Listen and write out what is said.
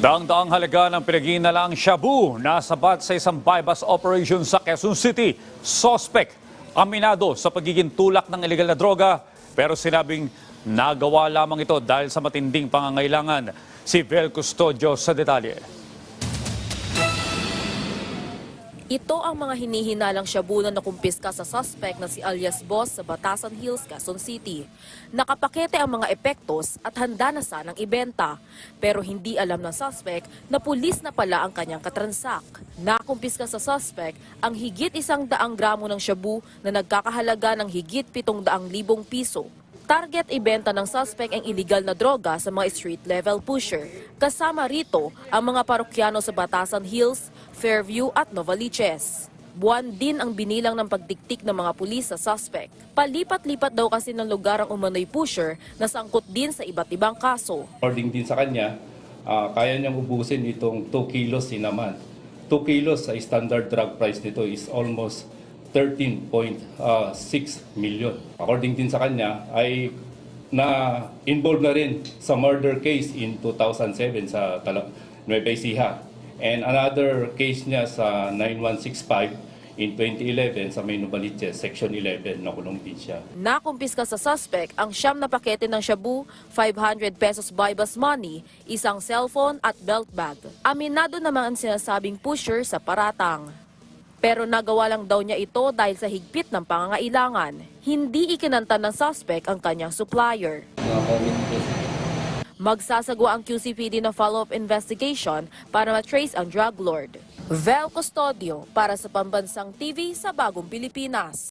Daang-daang halaga ng pinaginalang shabu na sabat sa isang bypass operation sa Quezon City. Suspect, aminado sa pagiging tulak ng ilegal na droga pero sinabing nagawa lamang ito dahil sa matinding pangangailangan. Si Vel Custodio sa detalye. Ito ang mga hinihinalang shabu na nakumpiska sa suspect na si alias Boss sa Batasan Hills, Quezon City. Nakapakete ang mga epektos at handa na sanang ibenta. Pero hindi alam ng suspect na pulis na pala ang kanyang katransak. Nakumpiska sa suspect ang higit isang daang gramo ng shabu na nagkakahalaga ng higit pitong daang libong piso. Target ibenta ng suspect ang iligal na droga sa mga street level pusher. Kasama rito ang mga parokyano sa Batasan Hills, Fairview at Novaliches. Buwan din ang binilang ng pagdiktik ng mga pulis sa suspect. Palipat-lipat daw kasi ng lugar ang umano'y pusher na sangkot din sa iba't ibang kaso. According din sa kanya, ah, kaya niyang ubusin itong 2 kilos in a month. 2 kilos sa standard drug price nito is almost 13.6 million. According din sa kanya, ay na involved na rin sa murder case in 2007 sa Nueva Ecija. And another case niya sa 9165 in 2011 sa May Novaliches, Section 11, nakulong din siya. Nakumpiska sa suspect ang siyam na pakete ng shabu, 500 pesos bypass money, isang cellphone at belt bag. Aminado naman ang sinasabing pusher sa paratang. Pero nagawa lang daw niya ito dahil sa higpit ng pangangailangan. Hindi ikinanta ng suspect ang kanyang supplier. Magsasagwa ang QCPD na follow-up investigation para matrace ang drug lord. Vel Custodio para sa Pambansang TV sa Bagong Pilipinas.